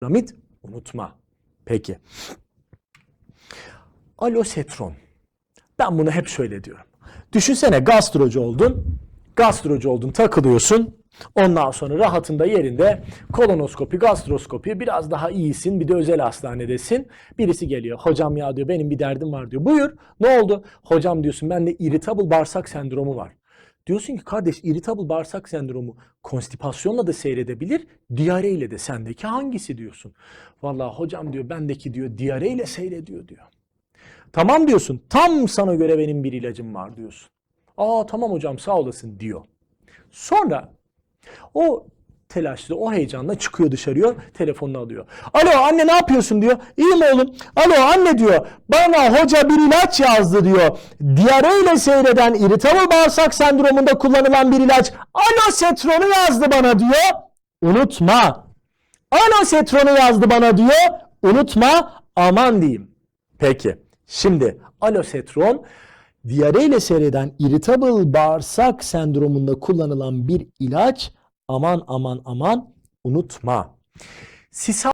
Piramit unutma. Peki. Alosetron. Ben bunu hep şöyle diyorum. Düşünsene gastrocu oldun. Gastrocu oldun takılıyorsun. Ondan sonra rahatında yerinde kolonoskopi, gastroskopi biraz daha iyisin. Bir de özel hastanedesin. Birisi geliyor. Hocam ya diyor benim bir derdim var diyor. Buyur. Ne oldu? Hocam diyorsun bende irritable bağırsak sendromu var. Diyorsun ki kardeş irritable bağırsak sendromu konstipasyonla da seyredebilir, diyare de sendeki hangisi diyorsun. Vallahi hocam diyor bendeki diyor diyare seyrediyor diyor. Tamam diyorsun. Tam sana göre benim bir ilacım var diyorsun. Aa tamam hocam sağ olasın diyor. Sonra o telaşlı, o heyecanla çıkıyor dışarıya, telefonunu alıyor. Alo anne ne yapıyorsun diyor. İyiyim oğlum. Alo anne diyor. Bana hoca bir ilaç yazdı diyor. Diyare ile seyreden irritable bağırsak sendromunda kullanılan bir ilaç. Alosetronu yazdı bana diyor. Unutma. Alosetronu yazdı bana diyor. Unutma. Aman diyeyim. Peki. Şimdi alosetron diyare ile seyreden irritable bağırsak sendromunda kullanılan bir ilaç. Aman aman aman unutma. Sisal